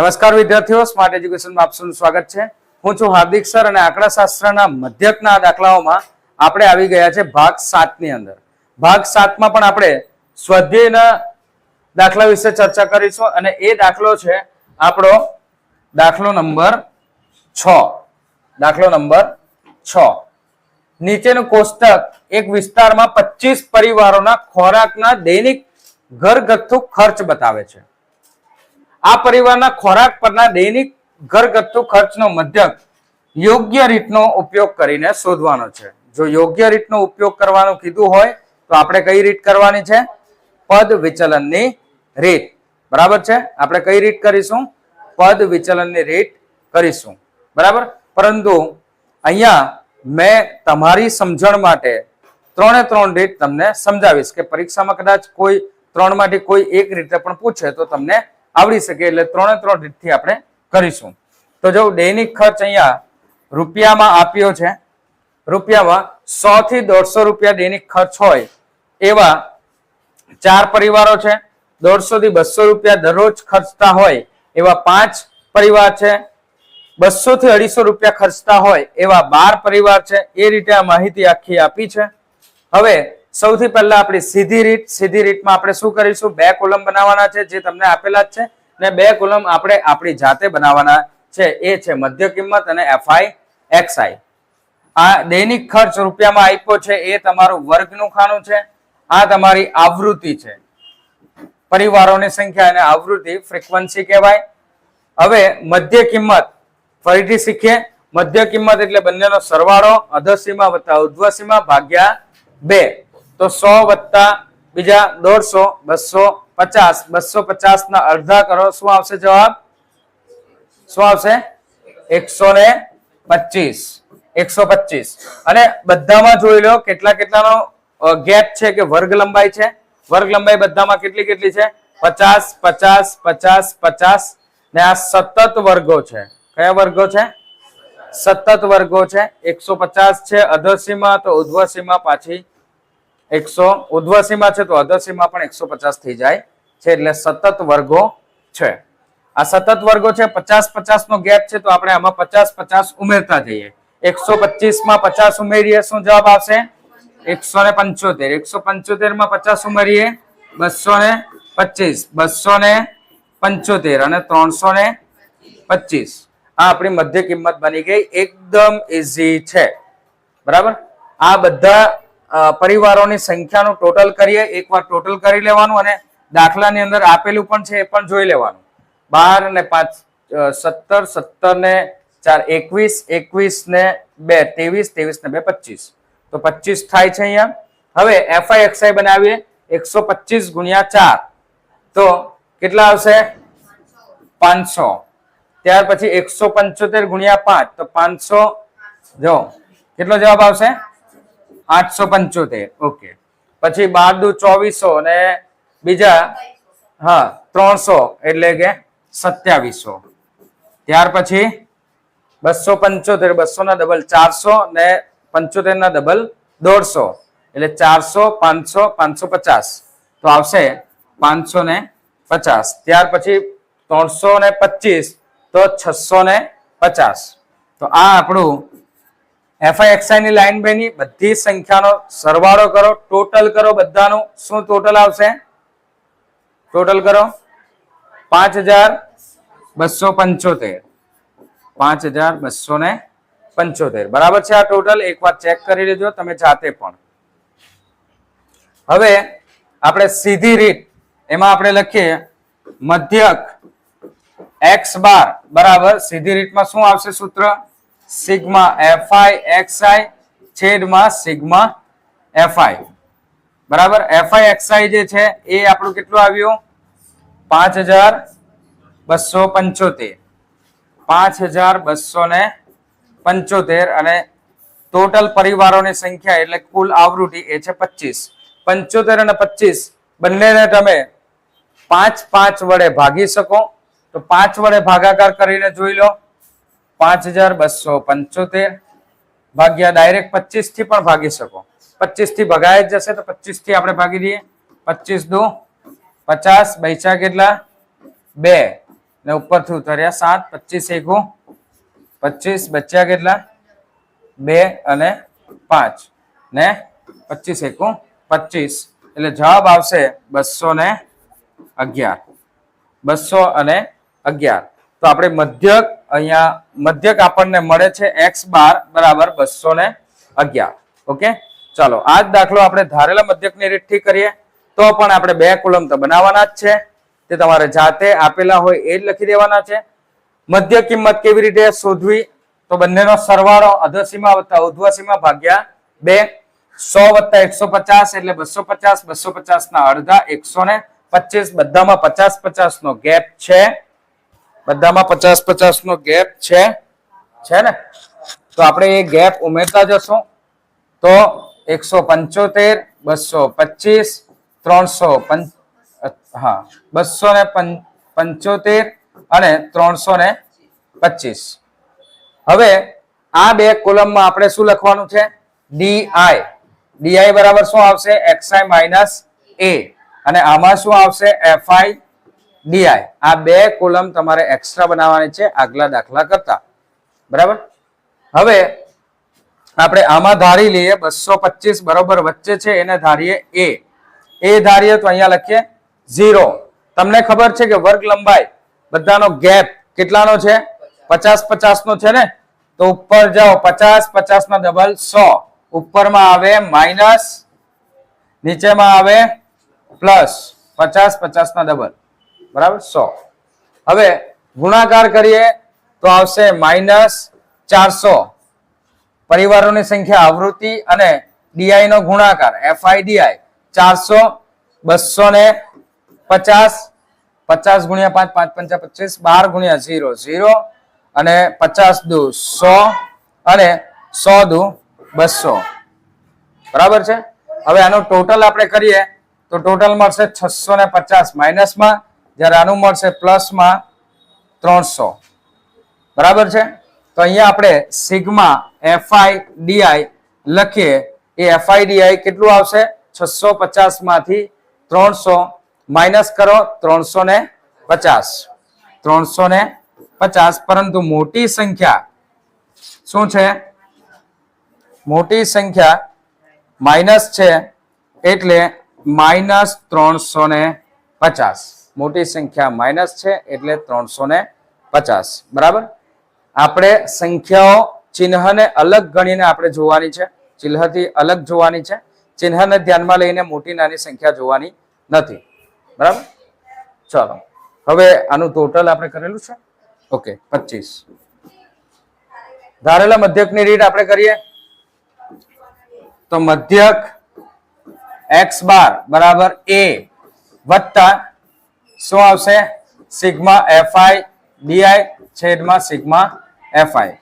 નમસ્કાર વિદ્યાર્થીઓ સ્માર્ટ એજ્યુકેશનમાં આપસનું સ્વાગત છે. હું છું હાર્દિક સર અને આંકડાશાસ્ત્રના મધ્યકના દાખલાઓમાં આપણે આવી ગયા છે ભાગ સાતની અંદર. ભાગ સાતમાં પણ આપણે સ્વાધ્યાયના દાખલા વિશે ચર્ચા કરીશું અને એ દાખલો છે આપણો દાખલો નંબર છ. દાખલો નંબર છ. નીચેનું કોષ્ટક એક વિસ્તારમાં પચીસ પરિવારોના ખોરાકના દૈનિક ઘરગથ્થુ ખર્ચ બતાવે છે. આ પરિવારના ખોરાક પરના દૈનિક ઘરગથ્થુ ખર્ચનો મધ્યક યોગ્ય રીતનો ઉપયોગ કરીને શોધવાનો છે. જો યોગ્ય રીતનો ઉપયોગ કરવાનું કીધું હોય, તો આપણે કઈ રીત કરવાની છે? પદ વિચલનની રીત. બરાબર છે? આપણે કઈ રીત કરીશું? પદ વિચલનની રીત કરીશું. બરાબર? પરંતુ અહીંયા મેં તમારી સમજણ માટે ત્રણે ત્રણ રીત તમને સમજાવીશ કે પરીક્ષામાં કદાચ કોઈ ત્રણમાંથી કોઈ એક રીતે પણ પૂછે તો તમને આવડી શકે એટલે ત્રણે ત્રણ રીતથી આપણે કરીશું. તો જો દૈનિક ખર્ચ અહીંયા રૂપિયામાં આપ્યો છે. રૂપિયામાં સો થી દોઢસો રૂપિયા દૈનિક ખર્ચ હોય એવા ચાર પરિવારો છે. દોઢસો થી બસો રૂપિયા દરરોજ ખર્ચતા હોય એવા પાંચ પરિવાર છે. બસો થી અઢીસો રૂપિયા ખર્ચતા હોય એવા બાર પરિવાર છે. એ રીતે આ માહિતી આખી આપી છે. હવે સૌથી પહેલા આપણી સીધી રીત, સીધી રીતમાં આપણે શું કરીશું? બે કોલમ બનાવવાના છે, જે તમને આપેલા જ છે, ને બે કોલમ આપણે આપણી જાતે બનાવવાના છે. એ છે મધ્ય કિંમત અને એફઆઈ એક્સઆઈ આ દૈનિક ખર્ચ રૂપિયામાં આપ્યો છે, એ તમારું વર્ગનું ખાનું છે, આ તમારી આવૃત્તિ છે. પરિવારોની સંખ્યા અને આવૃત્તિ ફ્રીક્વન્સી કહેવાય. હવે મધ્ય કિંમત, ફરીથી શીખીએ. મધ્ય કિંમત એટલે બંનેનો સરવાળો અધસીમા વત્તા ઉધ્વસીમા ભાગ્યા બે. તો સો વત્તા બીજા દોઢસો, બસો પચાસ. બસો પચાસ ના અડધા કરો. શું આવશે જવાબ? શું આવશે? એકસો ને પચીસ. એકસો પચીસ. અને બધામાં જોઈ લો કેટલા કેટલાનો ગેપ છે કે વર્ગ લંબાઈ છે? વર્ગ લંબાઈ બધામાં કેટલી કેટલી છે? પચાસ પચાસ પચાસ પચાસ. ને આ સતત વર્ગો છે. કયા વર્ગો છે? સતત વર્ગો છે. એકસો પચાસ છે અધસીમાં, તો ઉધ્વસીમાં પાછી એકસો ઉધ્વસીમાં છે તો અધસીમાં પણ એકસો પચાસ થઈ જાય છે એટલે સતત વર્ગો છે. આ સતત વર્ગો છે, પચાસ પચાસ નો ગેપ છે તો આપણે આમાં પચાસ પચાસ ઉમેરતા જઈએ. એકસો પચીસમાં પચાસ ઉમેરીએ, શું જવાબ આવશે? એકસો ને પંચોતેર. એકસો પંચોતેરમાં પચાસ ઉમેરીએ, બસો ને પચીસ. બસો ને પંચોતેર અને ત્રણસો ને પચીસ. આ આપણી મધ્ય કિંમત બની ગઈ, એકદમ ઇઝી છે. બરાબર? આ બધા પરિવારોની સંખ્યાનું ટોટલ કરીએ, એકવાર ટોટલ કરી લેવાનું અને દાખલાની અંદર આપેલું પણ છે એ પણ જોઈ લેવાનું. બાર ને પાંચ સત્તર સત્તર ને ચાર, એકવીસ એકવીસ ને બે, ત્રેવીસ ત્રેવીસ ને બે, પચીસ. તો પચીસ થાય છે અહીંયા. હવે એફઆઈ એક્સઆઈ બનાવીએ, એકસો પચીસ ગુણ્યા ચાર. તો કેટલા આવશે? પાંચસો. ત્યાર પછી એકસો પંચોતેર ગુણ્યા પાંચ, તો પાંચસો. જો, કેટલો જવાબ આવશે? આઠસો પંચોતેર. ઓકે. પછી બાર દુ ચોવીસો અને બીજા, હા, ત્રણસો એટલે કે સત્યાવીસો. ત્યાર પછી બસો પંચોતેર બસો ના ડબલ ચારસો ને પંચોતેર ના ડબલ દોઢસો. એટલે ચારસો, પાંચસો પાંચસો પચાસ. તો આવશે પાંચસો ને પચાસ. ત્યાર પછી ત્રણસો ને પચીસ, તો છસો ને પચાસ. તો આ આપણું એફઆઈ એક્સઆઈ ની લાઈન બની, બધી સંખ્યાનો સરવાળો કરો ટોટલ કરો બધાનું. શું ટોટલ આવશે? ટોટલ કરો. પાંચ હજાર બસો પંચોતેર. પાંચ હજાર બસો ને પંચોતેર. બરાબર છે આ ટોટલ એકવાર ચેક કરી લેજો, તમે જાતે પણ. હવે આપણે સીધી રીત, એમાં આપણે લખીએ, મધ્યક એક્સ બાર. બરાબર? સીધી રીતમાં શું આવશે સૂત્ર? Sigma F I, X I, છેદમાં સિગ્મા એફઆઈ. બરાબર? એફઆઈ, એક્સઆઈ જે છે, એ આપણું કેટલું આવ્યું? પાંચ હજાર બસો પંચોતેર. પાંચ હજાર બસો ને પંચોતેર અને ટોટલ પરિવારોની સંખ્યા એટલે કુલ આવૃત્તિ એ છે પચીસ. પંચોતેર અને પચીસ બંનેને તમે પાંચ પાંચ વડે ભાગી શકો. તો પાંચ વડે ભાગાકાર કરીને જોઈ લો. પાંચ હજાર બસો પંચોતેર ભાગ્યા ડાયરેક્ટ પચીસથી પણ ભાગી શકો પચીસથી ભગાય જ જશે તો પચીસથી આપણે ભાગી દઈએ પચીસ દો પચાસ પૈસા કેટલા બે ને ઉપરથી ઉતાર્યા સાત પચીસ એકુ પચીસ બચ્યા કેટલા બે અને પાંચ ને પચીસ એકુ પચીસ એટલે જવાબ આવશે બસો ને અગિયાર બસો અને અગિયાર આપણે મધ્યક અહીંયા મધ્યક આપણને મળે છે એક્સ બાર બરાબર બસો ને અગિયાર. ઓકે? ચાલો, આ જ દાખલો આપણે ધારેલા મધ્યકની ઠીક કરીએ. તો પણ આપણે બે કોલમ તો બનાવવાના જ છે. તે તમારે જાતે આપેલા હોય એ જ લખી દેવાના છે. મધ્ય કિંમત કેવી રીતે શોધવી? તો બંનેનો સરવાળો અધસીમા વત્તા ઉધ્વસીમા ભાગ્યા બે. સો વત્તા એકસો પચાસ એટલે બસો પચાસ બસો પચાસ ના અડધા એકસો ને પચીસ. બધામાં પચાસ પચાસ નો ગેપ છે. બધામાં પચાસ પચાસ નો ગેપ છે. છે ને? તો આપણે એ ગેપ ઉમેરતા જશું. તો એકસો પંચોતેર, બસો પચીસ, ત્રણસો હા, બસો ને પંચોતેર અને ત્રણસો ને પચીસ. હવે આ બે કોલમમાં આપણે શું લખવાનું છે? ડીઆઈ ડીઆઈ બરાબર શું આવશે? X I minus A. અને આમાં શું આવશે? એફઆઈ ડીઆઈ આ બે કોલમ તમારે એક્સ્ટ્રા બનાવવાની છે, આગલા દાખલા કરતા. બરાબર? હવે આપણે આમાં ધારી લઈએ, બસો પચીસ બરોબર વચ્ચે છે, એને ધારીએ એ એ ધારીએ તો અહીંયા લખીએ ઝીરો તમને ખબર છે કે વર્ગ લંબાઈ બધાનો ગેપ કેટલાનો છે? પચાસ પચાસ નો છે ને? તો ઉપર જાઓ, પચાસ પચાસ ના ડબલ સો. ઉપરમાં આવે માઇનસ નીચેમાં આવે પ્લસ પચાસ પચાસ ના ડબલ બરાબર? સો. હવે ગુણાકાર કરીએ તો આવશે માઇનસ ચારસો. પરિવારોની સંખ્યા આવૃત્તિ અને ડીઆઈ નો ગુણાકાર એફઆઈ ડીઆઈ ચારસો, બસો ને પચાસ પચાસ ગુણ્યા પાંચ પાંચ, પંચા પચીસ, બાર ગુણ્યા ઝીરો ઝીરો, અને પચાસ દુ સો, અને સો દુ બસો. બરાબર છે? હવે આનો ટોટલ આપણે કરીએ તો ટોટલ મળશે છસો ને પચાસ માઇનસમાં જ્યારે આનું મળશે પ્લસમાં ત્રણસો. બરાબર છે? તો અહીંયા આપણે સિગ્મા એફઆઈ ડીઆઈ લખીએ. એ એફઆઈ ડીઆઈ કેટલું આવશે? છસો પચાસમાંથી ત્રણસો માઇનસ કરો ત્રણસો ને પચાસ. ત્રણસો ને પચાસ, પરંતુ મોટી સંખ્યા શું છે? મોટી સંખ્યા માઇનસ છે એટલે માઇનસ ત્રણસો ને પચાસ. મોટી સંખ્યા માઇનસ છે એટલે ત્રણસો પચાસ. બરાબર? આપણે સંખ્યાઓ ચિહ્નને અલગ ગણીને આપણે જોવાની છે. ચિહ્નથી અલગ જોવાની છે. ચિહ્નને ધ્યાનમાં લઈને મોટી નાની સંખ્યા જોવાની નથી. બરાબર? ચલો. હવે આનું ટોટલ આપણે કરેલું છે. ઓકે, પચીસ. ધારેલા મધ્યકની રીત આપણે કરીએ. તો મધ્યક એક્સ બાર બરાબર એ વત્તા શું આવશે? Sigma F I D I છેદમાં સિગ્મા એફઆઈ.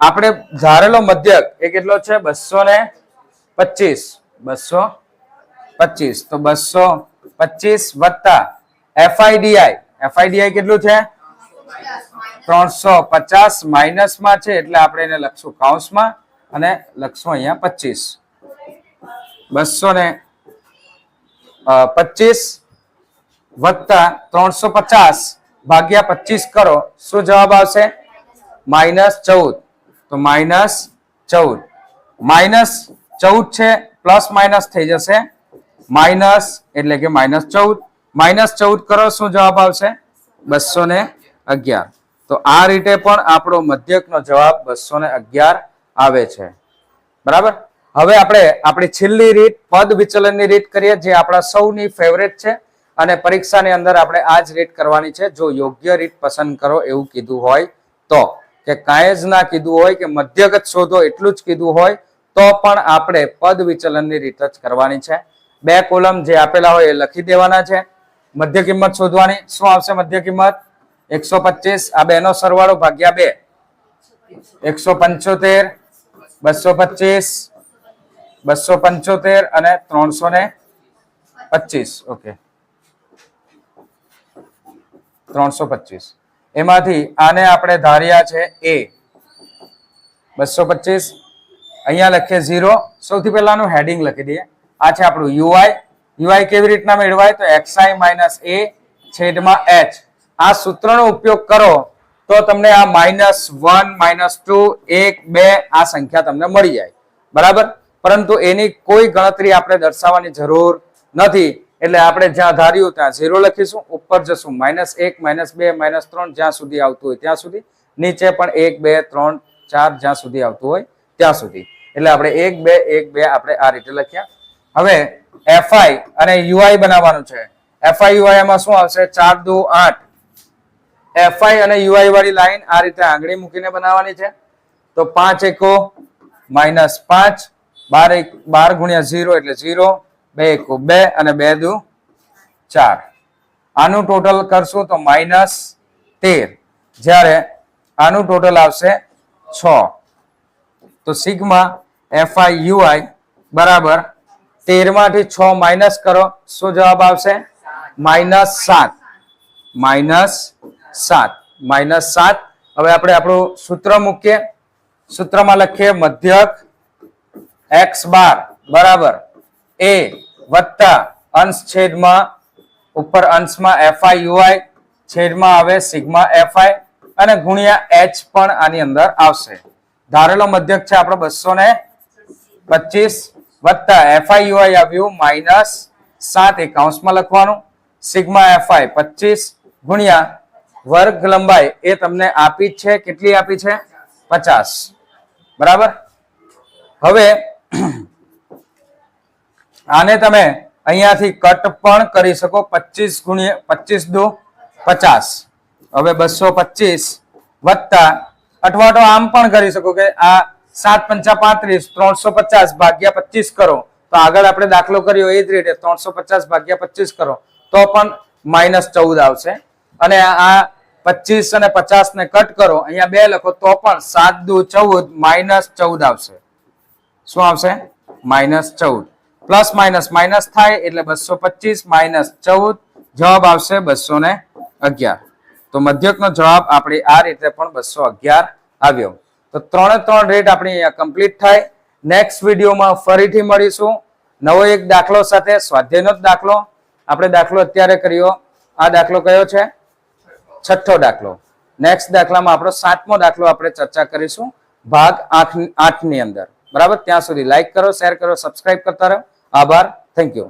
આપણે ધારેલો મધ્યક એ કેટલો છે? બસો ને પચીસ. બસો પચીસ. તો બસો પચીસ વત્તા એફઆઈડીઆઈ એફઆઈડીઆઈ કેટલું છે? ત્રણસો પચાસ માઇનસમાં છે, એટલે આપણે એને લખશું કાઉન્સમાં અને લખશું અહીંયા પચીસ. બસો ને પચીસ વત્તા ત્રણસો પચાસ ભાગ્યા પચીસ કરો. શું જવાબ આવશે? માઇનસ ચૌદ. તો માઇનસ ચૌદ. માઇનસ ચૌદ છે, પ્લસ માઇનસ થઈ જશે. માઇનસ એટલે કે માઇનસ ચૌદ. માઇનસ ચૌદ કરો, શું જવાબ આવશે? બસો ને અગિયાર. તો આ રીતે પણ આપણો મધ્યકનો જવાબ બસો ને અગિયાર આવે છે. બરાબર? હવે આપણે આપણી છેલ્લી રીત, પદ વિચલનની રીત કરીએ, જે આપણા સૌની ફેવરેટ છે. અને પરીક્ષાની અંદર આપણે આ જ રીત કરવાની છે. જો યોગ્ય રીત પસંદ કરો એવું કીધું હોય તો, કે કાંઈ જ ના કીધું હોય, કે મધ્યગત શોધો એટલું જ કીધું હોય, તો પણ આપણે પદ વિચલનની રીત જ કરવાની છે. બે કોલમ જે આપેલા હોય એ લખી દેવાના છે. મધ્ય કિંમત શોધવાની. શું આવશે મધ્ય કિંમત? એકસો આ બેનો સરવાળો ભાગ્યા બે. એકસો પંચોતેર, બસો પચીસ, બસો પંચોતેર અને ત્રણસો ને પચીસ. ઓકે. ત્રણસો પચીસ. એમાંથી આને આપણે ધાર્યા છે એ. બસો પચીસ. અહીંયા લખીએ ઝીરો. સૌથી પહેલાનું હેડિંગ લખી દઈએ. આ છે આપણું યુઆઈ. યુઆઈ કેવી રીતના મેળવાય? તો એક્સઆઈ માઇનસ એ છેદમાં એચ. આ સૂત્રનો ઉપયોગ કરો તો તમને આ માઇનસ વન, માઇનસ ટુ, એક, બે આ સંખ્યા તમને મળી જાય. બરાબર? પરંતુ એની કોઈ ગણતરી આપણે દર્શાવવાની જરૂર નથી. એટલે આપણે જ્યાં ધાર્યું ત્યાં ઝીરો લખીશું, ઉપર જશું માઇનસ એક માઇનસ બે માઇનસ ત્રણ, જ્યાં સુધી આવતું હોય ત્યાં સુધી. નીચે પણ એક, બે, ત્રણ, ચાર જ્યાં સુધી આવતું હોય ત્યાં સુધી. એટલે આપણે એક, બે એક, બે આપણે આ રીતે લખ્યા. હવે એફઆઈ અને યુઆઈ બનાવવાનું છે. એફઆઈ યુઆઈ એમાં શું આવશે? ચાર, દુ, આઠ. એફઆઈ અને યુઆઈ વાળી લાઈન આ રીતે આંગળી મૂકીને બનાવવાની છે. તો પાંચ એકો માઇનસ પાંચ, બાર એક, બાર ગુણ્યા ઝીરો એટલે ઝીરો બે એકુ, બે અને બે દુ ચાર. આનું ટોટલ કરશું તો માઇનસ તેર. જ્યારે આનું ટોટલ આવશે છ. તો સિગ્મા એફઆઈ યુઆઈ બરાબર તેરમાંથી છ માઇનસ કરો, શું જવાબ આવશે? માઇનસ સાત. માઇનસ સાત. માઇનસ સાત. હવે આપણે આપણું સૂત્ર મૂકીએ. સૂત્રમાં લખીએ મધ્યક એક્સ બાર. બરાબર. એ વત્તા અંશ છેદમાં ઉપર અંશમાં એફઆઈ યુઆઈ છેદમાં આવે સિગ્મા એફઆઈ અને ગુણ્યા એચ પણ આની અંદર આવશે. ધારેલો મધ્યક છે આપણો બસો ને પચીસ વત્તા એફઆઈ યુઆઈ આવ્યું માઇનસ સાત એકાઉન્સમાં લખવાનું. સિગ્મા એફઆઈ પચીસ ગુણ્યા વર્ગ લંબાઈ એ તમને આપી છે, કેટલી આપી છે? પચાસ. બરાબર? હવે આને તમે અહીંયાથી કટ પણ કરી શકો, પચીસ ગુણ્યા, પચીસ દો પચાસ. હવે બસો પચીસ વત્તા, અથવા તો આમ પણ કરી શકો કે આ સાત પંચા પાંત્રીસ, ત્રણસો પચાસ ભાગ્યા પચીસ કરો. તો આગળ આપણે દાખલો કર્યો એ જ રીતે, ત્રણસો પચાસ ભાગ્યા પચીસ કરો. તો પણ માઇનસ ચૌદ આવશે. અને આ પચીસ અને પચાસ ને કટ કરો, અહીંયા બે લખો, તો પણ સાત દુ ચૌદ, માઇનસ ચૌદ આવશે. શું આવશે? માઇનસ ચૌદ. પ્લસ માઇનસ માઇનસ થાય એટલે બસો પચીસ માઇનસ ચૌદ. જવાબ આવશે બસો ને અગિયાર. તો મધ્યકનો જવાબ આપણે આ રીતે પણ બસો અગિયાર આવ્યો. તો ત્રણે ત્રણ રેટ આપણી અહીંયા કમ્પ્લીટ થાય. નેક્સ્ટ વિડીયોમાં ફરીથી મળીશું. નવો એક દાખલો સાથે, સ્વાધ્યાયનો જ દાખલો. આપણે દાખલો અત્યારે કર્યો. આ દાખલો કયો છે? છઠ્ઠો દાખલો. નેક્સ્ટ દાખલામાં આપણો સાતમો દાખલો આપણે ચર્ચા કરીશું. ભાગ આઠ, આઠની અંદર. બરાબર? ત્યાં સુધી લાઇક કરો શેર કરો સબસ્ક્રાઇબ કરતા રહો. আবার থ্যাংক ইউ